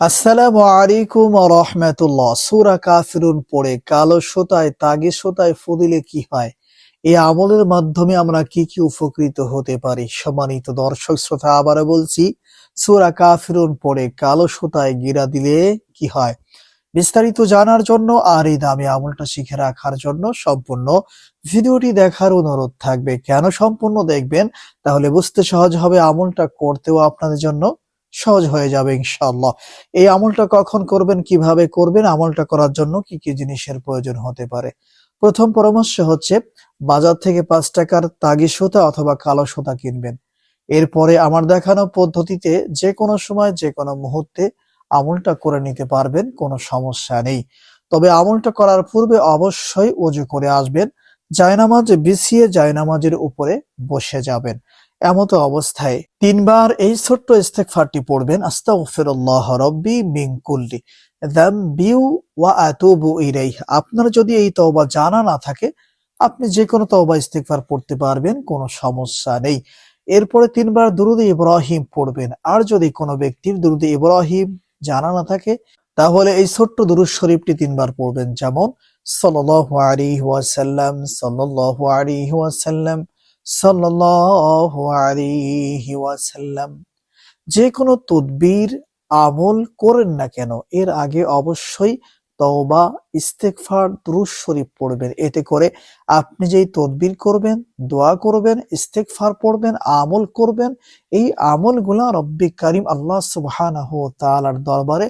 আসসালামু আলাইকুম রহমতুল্লাহ। সুরা কাফিরুন পড়ে, কালো সুতায়, তাগি সুতায় ফুদিলে কি হয়? এই আমলের মাধ্যমে আমরা কি কি উপকৃত হতে পারি? সম্মানিত দর্শক শ্রোতা, আবারও বলছি, সুরা কাফিরুন পড়ে, কালো সুতায় গিরা দিলে কি হয়? বিস্তারিত জানার জন্য আর এই দামি আমলটা শিখে রাখার জন্য সম্পূর্ণ ভিডিওটি দেখার অনুরোধ থাকবে। কেন সম্পূর্ণ দেখবেন? তাহলে বুঝতে সহজ হবে আমলটা করতেও আপনাদের জন্য সহজ হয়ে যাবে, ইনশাআল্লাহ। এই আমলটা কখন করবেন, কীভাবে করবেন, আমলটা করার জন্য কি কি জিনিসের প্রয়োজন হতে পারে? প্রথম পরামর্শ হচ্ছে, বাজার থেকে পাঁচ টাকার তাগি সুতা অথবা কালো সুতা কিনবেন। এরপরে আমার দেখানো পদ্ধতিতে যে কোনো সময় যে কোনো মুহূর্তে আমলটা করে নিতে পারবেন, কোনো সমস্যা নেই। তবে আমলটা করার পূর্বে অবশ্যই অজু করে আসবেন, জায়নামাজ বিছিয়ে জায়নামাজের উপরে বসে যাবেন। এমতো অবস্থায় তিনবার এই ছোট্ট ইস্তেগফারটি পড়বেন, আস্তাগফিরুল্লাহ রব্বি মিন ওয়া আপনার যদি এই তওবা জানা না থাকে, আপনি যে কোনো তওবা ইস্তেগফার পড়তে পারবেন, কোনো সমস্যা নেই। এরপরে তিনবার দুরুদে ইব্রাহিম পড়বেন। আর যদি কোনো ব্যক্তির দুরুদে ইব্রাহিম জানা না থাকে, তাহলে এই ছোট্ট দুরুদ শরীফটি তিনবার পড়বেন। যেমন, সাল্লাল্লাহু আলাইহি ওয়াসাল্লাম, সাল্লাল্লাহু আলাইহি ওয়াসাল্লাম ওয়াসাল্লাম, যে কোনো তদবির, আমল করেন না কেন, এর আগে অবশ্যই তওবা, ইস্তেগফার, দুরূদ শরীফ পড়বেন। এতে করে আপনি যেই তদবির করবেন, দোয়া করবেন, ইস্তেগফার পড়বেন, আমল করবেন, এই আমলগুলা রব্বি কারিম আল্লাহ সুবহানাহু তাআলার দরবারে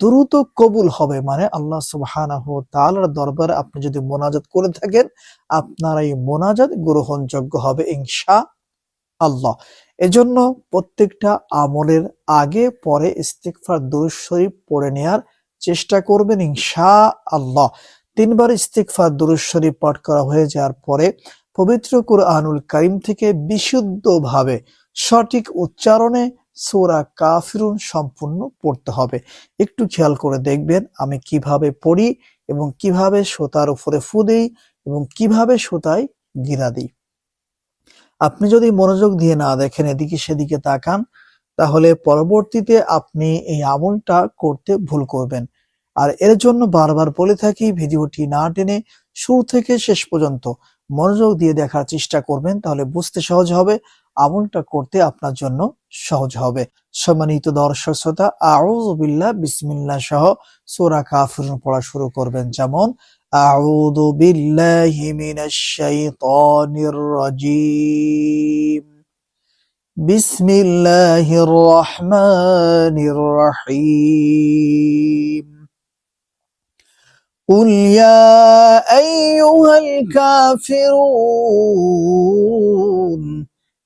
দ্রুত কবুল হবে মানে আল্লাহ ওয়া দরবারে আপনি যদি মোনাজাত করে থাকেন, আপনার এই মোনাজাত গ্রহণযোগ্য হবে ইনশা আল্লাহ এজন্য প্রত্যেকটা আমলের আগে, পরে ইস্তিগফার দুরূদ শরীফ পড়ে নেয়ার চেষ্টা করবেন ইনশা আল্লাহ তিনবার ইস্তিগফার দুরূদ শরীফ পাঠ করা হয়ে যাওয়ার পরে পবিত্র কুরআনুল কারীম থেকে বিশুদ্ধভাবে সঠিক উচ্চারণে সূরা কাফিরুন সম্পূর্ণ পড়তে হবে। একটু খেয়াল করে দেখবেন আমি কীভাবে পড়ি এবং কীভাবে সোতার উপরে ফু দেই এবং কীভাবে সোতায় গিরা দিই। আপনি যদি মনোযোগ দিয়ে না দেখেন, এদিকে সেদিকে তাকান, তাহলে পরবর্তীতে আপনি এই আমলটা করতে ভুল করবেন। আর এর জন্য বারবার বলে থাকি, ভিডিওটি না টেনে শুরু থেকে শেষ পর্যন্ত মনোযোগ দিয়ে দেখার চেষ্টা করবেন, তাহলে বুঝতে সহজ হবে। আমলটা করতে আপনার জন্য সহজ হবে সম্মানিত দর্শক শ্রোতা আউযু বিল্লাহ বিসমিল্লাহ সহ সূরা কাফিরুন পড়া শুরু করবেন যেমন أعوذ بالله من الشيطان الرجيم بسم الله الرحمن الرحيم قل يا أيها الكافرون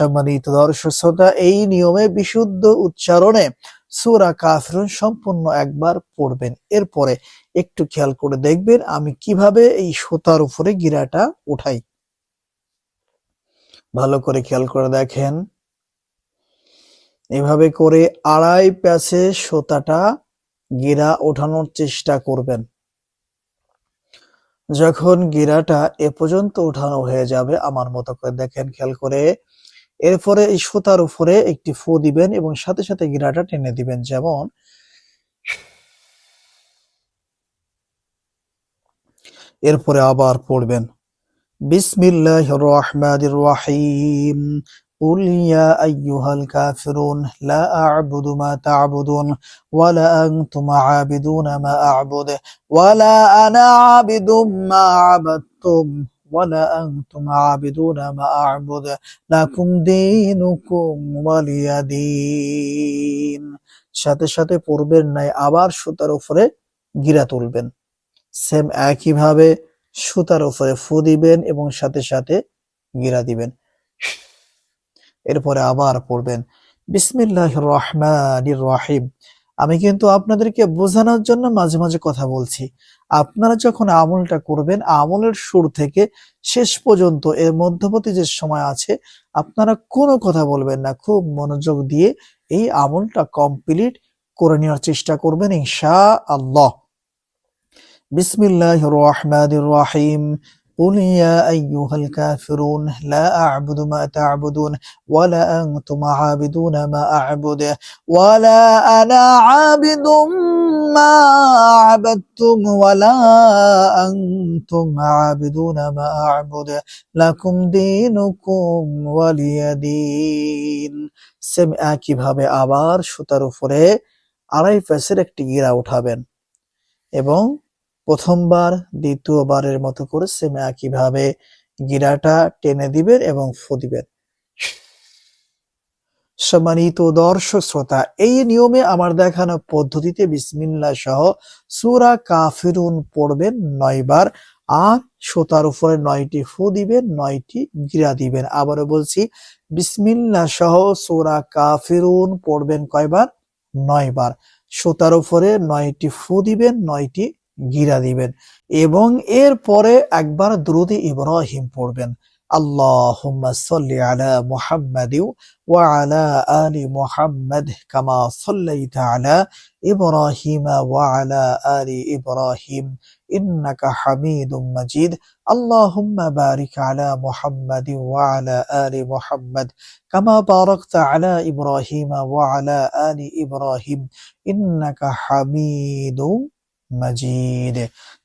সম্মানিত দর্শক শ্রোতা, এই নিয়মে বিশুদ্ধ উচ্চারণে সূরা কাফিরুন সম্পূর্ণ একবার পড়বেন। এরপরে একটু খেয়াল করে দেখবেন আমি কীভাবে এই সুতার উপরে গিরাটা উঠাই। ভালো করে খেয়াল করে দেখেন। এভাবে করে আড়াই প্যাচে সুতাটা গিরা ওঠানোর চেষ্টা করবেন। যখন গিরাটা এ পর্যন্ত উঠানো হয়ে যাবে, আমার মতো করে দেখেন, খেয়াল করে এরপরে এই সুতার উপরে একটি ফু দিবেন এবং সাথে সাথে গিরাটা টেনে দিবেন যেমন এরপরে আবার পড়বেন বিসমিল্লাহির রহমানির রহিম قل يا أيها الكافرون لا أعبد ما تعبدون ولا أنتم عابدون ما أعبد ولا أنا عابد ما عبدتم ولا أنتم عابدون ما أعبد লাকুম দীনুকুম ওয়ালিয়া দীন সাথে সাথে পূর্বের নাই আবার সুতার উপরে গিরা তুলবেন সেম একই ভাবে সুতার উপরে ফু দিবেন এবং সাথে সাথে গিরা দিবেন এরপরে আবার পড়বেন বিসমিল্লাহ রহমান রহিম আমি কিন্তু আপনাদেরকে বোঝানোর জন্য মাঝে মাঝে কথা বলছি আপনারা যখন আমলটা করবেন আমলের শুরু থেকে শেষ পর্যন্ত এর মধ্যবর্তী যে সময় আছে আপনারা কোনো কথা বলবেন না খুব মনোযোগ দিয়ে এই আমলটা কমপ্লিট করে নেওয়ার চেষ্টা করবেন ইনশা আল্লাহ বিসমিল্লাহ রহমান রহিম قل يا أيها الكافرون لا أعبد ما تعبدون ولا أنتم عابدون ما أعبد ولا أنا عابد ما عبدتم ولا أنتم عابدون ما أعبد لكم دينكم ولي دين সেম একইভাবে আবার সুতার উপরে আড়াই ফেসের একটি গিরা উঠাবেন এবং প্রথমবার দ্বিতীয়বারের মতো করে সেম একইভাবে গিরাটা টেনে দিবেন এবং ফু দিবেন সম্মানিত দর্শক শ্রোতা, এই নিয়মে আমার দেখানো পদ্ধতিতে বিসমিল্লাহ সহ সুরা কাফিরুন পড়বেন নয়বার, আর সোতার উপরে নয়টি ফু দিবেন, নয়টি গিরা দিবেন। আবারও বলছি, বিসমিল্লাহ সহ সুরা কাফিরুন পড়বেন কয়বার? নয়বার। সোতার উপরে নয়টি ফু দিবেন, নয়টি গিরা দিবেন এবং এরপরে একবার দ্রুতি ইব্রাহিম পড়বেন। আল্লাহুম্মা সাল্লি আলা মুহাম্মাদি ওয়া আলা আলি মুহাম্মাদ কামা সাল্লাইতা আলা ইব্রাহিম ওয়া আলা আলি ইব্রাহিম ইন্নাকা হামিদুম মাজিদ আল্লাহুম্মা বারিক আলা মুহাম্মাদি ওয়া আলা আলি মুহাম্মাদ কামা বারাকতা আলা ইব্রাহিম ওয়া আলা আলি ইব্রাহিম ইন্নাকা হামিদুম মাজিদ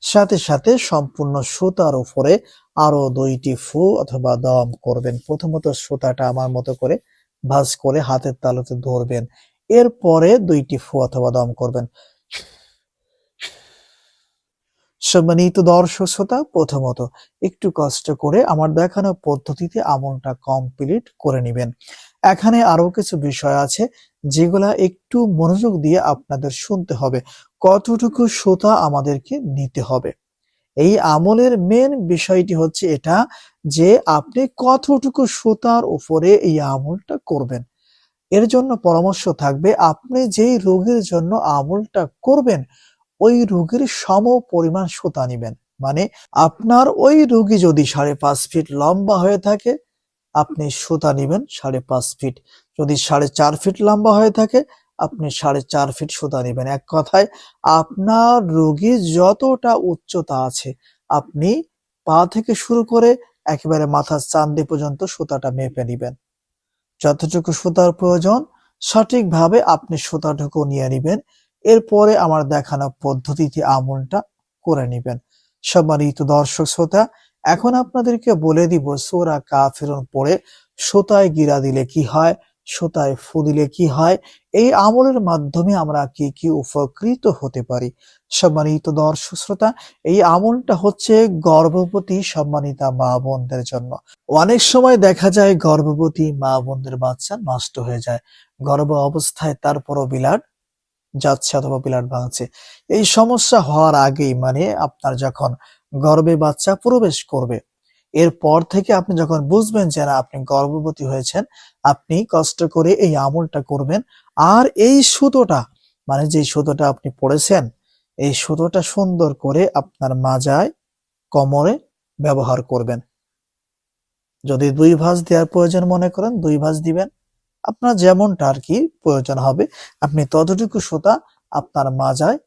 সাথে সাথে সম্পূর্ণ সুতার উপরে আরও দুইটি ফু অথবা দম করবেন। প্রথমত সুতাটা আমার মতো করে ভাজ করে হাতের তালুতে ধরবেন। এরপরে দুইটি ফু অথবা দম করবেন। সম্মানিত দর্শক শ্রোতা, প্রথমত একটু কষ্ট করে আমার দেখানো পদ্ধতিতে আমলটা কমপ্লিট করে নেবেন। এখানে আরও কিছু বিষয় আছে যেগুলা একটু মনোযোগ দিয়ে আপনাদের শুনতে হবে। কতটুকু সুতা আমাদেরকে নিতে হবে? এই আমলের মেন বিষয়টি হচ্ছে এটা যে আপনি কতটুকু সুতার উপরে এই আমলটা করবেন। এর জন্য পরামর্শ থাকবে, আপনি যেই রোগের জন্য আমলটা করবেন, ওই রোগীর সম পরিমাণ সুতা নিবেন। মানে আপনার ওই রোগী যদি সাড়ে পাঁচ ফিট লম্বা হয়ে থাকে, আপনি সুতা নিবেন সাড়ে পাঁচ ফিট যদি সাড়ে চার ফিট লম্বা হয়ে থাকে আপনি সাড়ে চার ফিট সুতা নেবেন। এক কথায়, আপনার রোগীর যতটা উচ্চতা আছে, আপনি পা থেকে শুরু করে একেবারে মাথার চান্দি পর্যন্ত সুতাটা মেপে নেবেন। যতটুকু সুতার প্রয়োজন, সঠিকভাবে আপনি সুতাটুকু নিয়ে নেবেন। এরপরে আমার দেখানো পদ্ধতিতে আমলটা করে নেবেন। সম্মানিত দর্শক শ্রোতা, এখন আপনাদেরকে বলে দিব, সোরা কাফিরুন পড়ে সুতায় গিরা দিলে কি হয়? সুতায় ফু দিলে কি হয়? এই আমলের মাধ্যমে আমরা কি কি উপকৃত হতে পারি? সম্মানিত দর্শক শ্রোতা, এই আমলটা হচ্ছে গর্ভবতী সম্মানিতা মা বোনদের জন্য। অনেক সময় দেখা যায় গর্ভবতী মা বোনদের বাচ্চা নষ্ট হয়ে যায়। গর্ভ অবস্থায় তারপরও বিলাট যাচ্ছে অথবা বিলাট ভাঙছে। এই সমস্যা হওয়ার আগেই মানে আপনার যখন গর্ভে বাচ্চা প্রবেশ করবে এরপর থেকে আপনি যখন বুঝবেন যে না, আপনি গর্ভবতী হয়েছেন, আপনি কষ্ট করে এই আমলটা করবেন। আর এই সুতোটা মানে যে সুতোটা আপনি পড়েছেন, এই সুতোটা সুন্দর করে আপনার মাজায়, কোমরে ব্যবহার করবেন। যদি দুই ভাঁজ দেওয়ার প্রয়োজন মনে করেন, দুই ভাঁজ দিবেন। আপনার যেমনটা আর কি প্রয়োজন হবে, আপনি ততটুকু সুতা আপনার মাজায়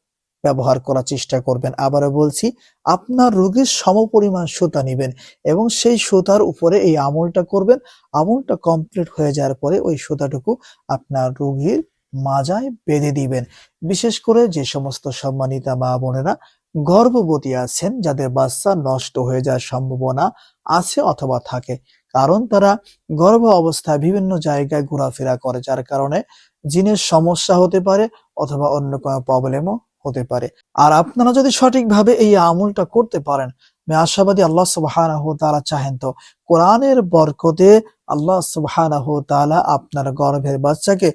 ব্যবহার করার চেষ্টা করবেন। আবারও বলছি, আপনার রোগীর সমপরিমাণ সুতা নেবেন এবং সেই সুতার উপরে এই আমলটা করবেন। আমলটা কমপ্লিট হয়ে যাওয়ার পরে ওই সুতাটুকু আপনার রোগীর মাজায় বেঁধে দিবেন। বিশেষ করে যে সমস্ত সম্মানিতা মা বোনেরা গর্ভবতী আছেন, যাদের বাচ্চা নষ্ট হয়ে যাওয়ার সম্ভাবনা আছে অথবা থাকে, কারণ তারা গর্ভ অবস্থায় বিভিন্ন জায়গায় ঘোরাফেরা করে, যার কারণে জিনের সমস্যা হতে পারে অথবা অন্য কোনো প্রবলেমও হতে পারে। আর আপনারা যদি সঠিকভাবে এই আমলটা করতে পারেন আশাবাদী আল্লাহ তাআলা চাহেন তো, কোরআনের বরকতে আল্লাহ তাআলা আপনার গর্ভের বাচ্চাকে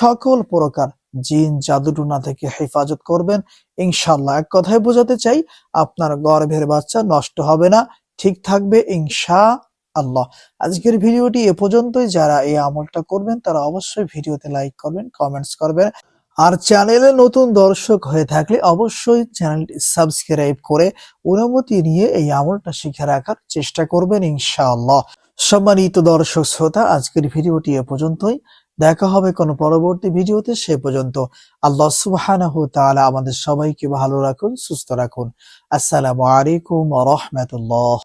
সকল প্রকার জিন, জাদুটুনা থেকে হেফাজত করবেন। ইনশাআল্লাহ এক কথায় বোঝাতে চাই, আপনার গর্ভের বাচ্চা নষ্ট হবে না, ঠিক থাকবে ইনশা আল্লাহ আজকের ভিডিওটি এ পর্যন্তই। যারা এই আমলটা করবেন, তারা অবশ্যই ভিডিওতে লাইক করবেন, কমেন্টস করবেন। আর চ্যানেলে নতুন দর্শক হয়ে থাকলে অবশ্যই চ্যানেলটি সাবস্ক্রাইব করে অনুমতি নিয়ে এই আমলটা শিখে রাখার চেষ্টা করবেন ইনশাআল্লাহ। সম্মানিত দর্শক শ্রোতা, আজকের ভিডিওটি এ পর্যন্তই। দেখা হবে কোনো পরবর্তী ভিডিওতে, সে পর্যন্ত আল্লাহ সুবহানাহু তাআলা আমাদের সবাইকে ভালো রাখুন, সুস্থ রাখুন। আসসালামু আলাইকুম রাহমাতুল্লাহ।